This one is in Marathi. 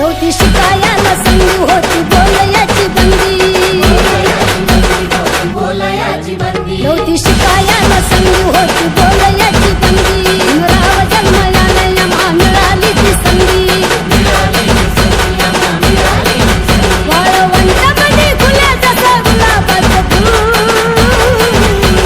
नव्हती शिकाया संधी होती बोलयाची बंदी. बोलयाची बंदी. नव्हती शिकाया संधी होती बोलयाची